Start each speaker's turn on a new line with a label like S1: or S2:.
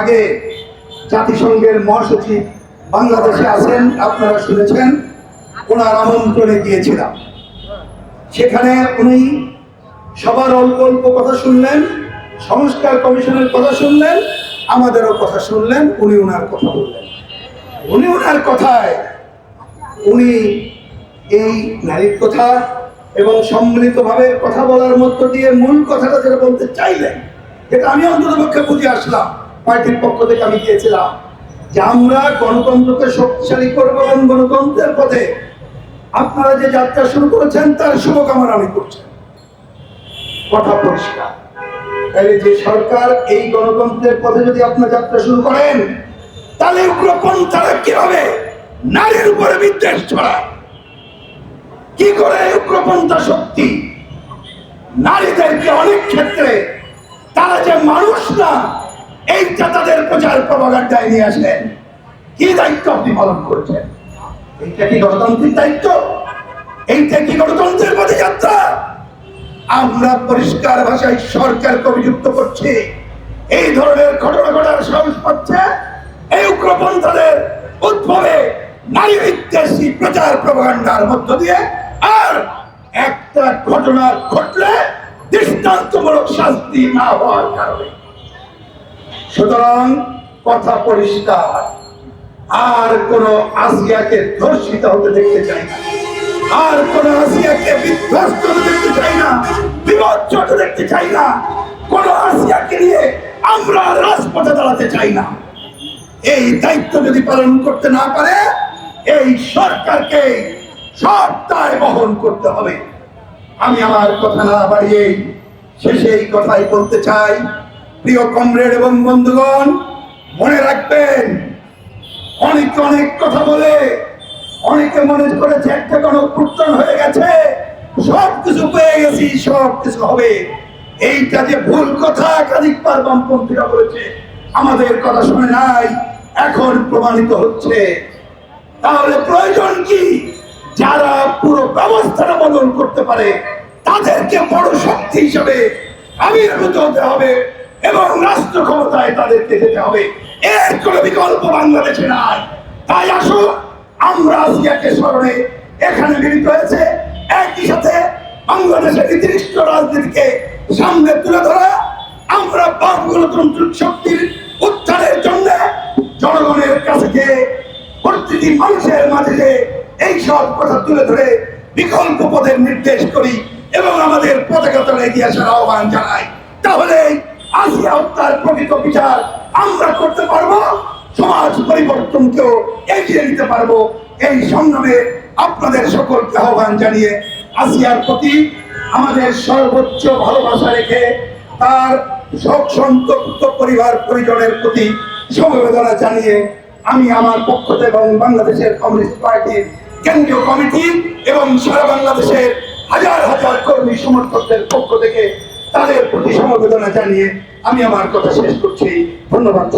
S1: আগে জাতিসংঘের মহাসচিব বাংলাদেশে আছেন, আপনারা শুনেছেন, ওনার আমন্ত্রণে গিয়েছিলাম। সেখানে উনি সবার অল্প অল্প কথা শুনলেন, সংস্কার কমিশনের কথা শুনলেন, আমাদেরও কথা শুনলেন, উনি ওনার কথা বললেন। উনি ওনার কথায়, উনি এই নারীর কথা এবং সম্মিলিতভাবে কথা বলার মধ্য দিয়ে মূল কথাটা যেটা বলতে চাইলেন, যেটা আমি অন্তত পক্ষে বুঝে আসলাম পার্টির পক্ষ থেকে আমি গিয়েছিলাম যে আমরা গণতন্ত্রকে শক্তিশালী করব এবং গণতন্ত্রের পথে আপনারা যে যাত্রা শুরু করেছেন, তার শুভকামনা আমি করছি। কথা পরিষ্কার। তাহলে যে সরকার এই গণতন্ত্রের পথে যদি আপনার যাত্রা শুরু করেন, তাহলে উগ্রপন্থারা কীভাবে নারীর উপরে বিদ্বেষ ছড়ায়? কি করে উগ্রপন্থা শক্তি নারীদেরকে অনেক ক্ষেত্রে তারা যে মানুষ না এইটা তাদের প্রচার প্রভাগান্ডায় নিয়ে আসলেন কি দায়িত্ব আপনি পালন করছেন? এইটা কি গণতান্ত্রিক দায়িত্ব? এইটা কি গণতন্ত্রের পথে যাত্রা আমরা পরিষ্কার ভাষায় সরকারকে অভিযুক্ত করছি। এই ধরনের ঘটনা ঘটার সাহস পাচ্ছে এই উগ্রপন্থাদের উদ্ভবে নারী বিদ্বেষী প্রচার প্রভাগান্ডার মধ্য দিয়ে। আর একটা ঘটনা ঘটলে দৃষ্টান্তমূলক শাস্তি না হওয়ার কারণে। সুতরাং কথা পরিষ্কার। আর কোন আসিয়াকে ধর্ষিত হতে দেখতে চাই না। আর কোন আসিয়াকে বিধ্বস্ত হতে দেখতে চাই না বিপর্য হতে দেখতে চাই না। কোন আসিয়াকে নিয়ে আমরা রাজপথে দাঁড়াতে চাই না। এই দায়িত্ব যদি পালন করতে না পারে, এই সরকারকে সব দায় বহন করতে হবে। আমি আমার কথা না বাড়িয়ে শেষে এই কথাই বলতে চাই প্রিয় কমরেড এবং বন্ধুগণ, মনে রাখবেন, অনেকে অনেক কথা বলে, অনেকে মনে করেছে একটা গণপ্রত্যান হয়ে গেছে সব কিছু পেয়ে গেছি সব কিছু হবে। এইটা যে ভুল কথা একাধিকবার বামপন্থীরা বলেছে, আমাদের কথা শুনে নাই, এখন প্রমাণিত হচ্ছে। তাহলে প্রয়োজন কি? যারা পুরো ব্যবস্থাটা বদল করতে পারে, তাদেরকে বড় শক্তি হিসাবে আবির্ভূত হতে হবে। এবং রাষ্ট্র ক্ষমতায় তাদেরকে যেতে হবে। এর কোনো বিকল্প বাংলাদেশে নাই। তাই আসুন, আমরা আসিয়াকে স্মরণে এখানে মিলিত হয়েছে। একই সাথে বাংলাদেশের নির্দিষ্ট রাজনীতিকে সামনে তুলে ধরা, আমরা গণতান্ত্রিক শক্তির উত্থানের জন্য জনগণের কাছে গিয়ে প্রতিটি মানুষের মাঝে যে এই সব কথা তুলে ধরে বিকল্প পদের নির্দেশ করি এবং আমাদের পতাকা তলে এগিয়ে আসার আহ্বান জানাই। তাহলে আসিয়া হত্যার প্রকৃত বিচার আমরা করতে পারব, সমাজ পরিবর্তনকেও এগিয়ে নিতে পারব। এই সংগ্রামে আপনাদের সকলকে আহ্বান জানিয়ে আসিয়ার প্রতি আমাদের সর্বোচ্চ ভালোবাসা রেখে তার শোক সন্তপ্ত পরিবার পরিজনের প্রতি সমবেদনা জানিয়ে আমি আমার পক্ষ থেকে এবং বাংলাদেশের কমিউনিস্ট পার্টির কেন্দ্রীয় কমিটি এবং সারা বাংলাদেশের হাজার হাজার কর্মী সমর্থকদের পক্ষ থেকে তাদের প্রতি সমবেদনা জানিয়ে আমি আমার কথা শেষ করছি। ধন্যবাদ।